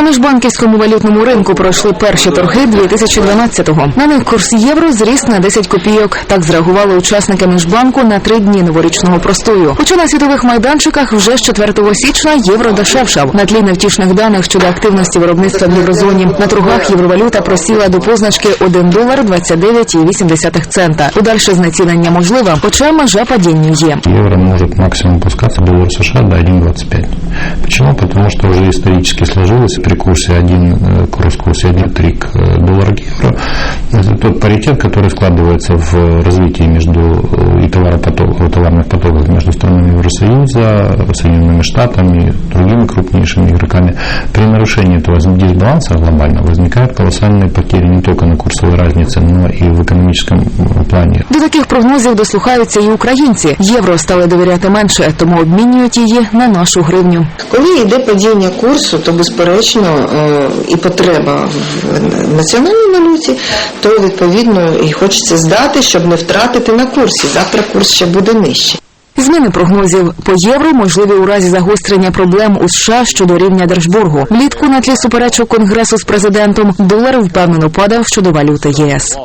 На міжбанківському валютному ринку пройшли перші торги 2012-го. На них курс євро зріс на 10 копійок. Так зреагували учасники міжбанку на три дні новорічного простою. Хоча на світових майданчиках вже з 4 січня євро дешевшав. На тлі невтішних даних щодо активності виробництва в єврозоні. На торгах євровалюта просіла до позначки 1 долар 29,8 цента. Подальше знецінення можливе, хоча межа падінню є. Евро может максимум опускаться доллар США до 1,25. Почему? Потому что уже исторически сложилось при курсе 1, э, курс курсе 1,3 к э, доллару к евро. Это тот паритет, который складывается в развитии между э, и товаропоток- товарных потоков между странами Евросоюза, Соединенными Штатами, другими крупнейшими игроками. При нарушении этого дисбаланса глобально возникают колоссальные потери не только на курсовой разнице, но и в экономическом э, плане. До таких прогнозів дослухаються і українці. Євро стали довіряти менше, тому обмінюють її на нашу гривню. Коли йде падіння курсу, то безперечно е, і потреба в національній валюті, то відповідно і хочеться здати, щоб не втратити на курсі. Завтра курс ще буде нижчий. Зміни прогнозів по євро можливі у разі загострення проблем у США щодо рівня держборгу. Влітку на тлі суперечок конгресу з президентом долар впевнено падав щодо валюти ЄС.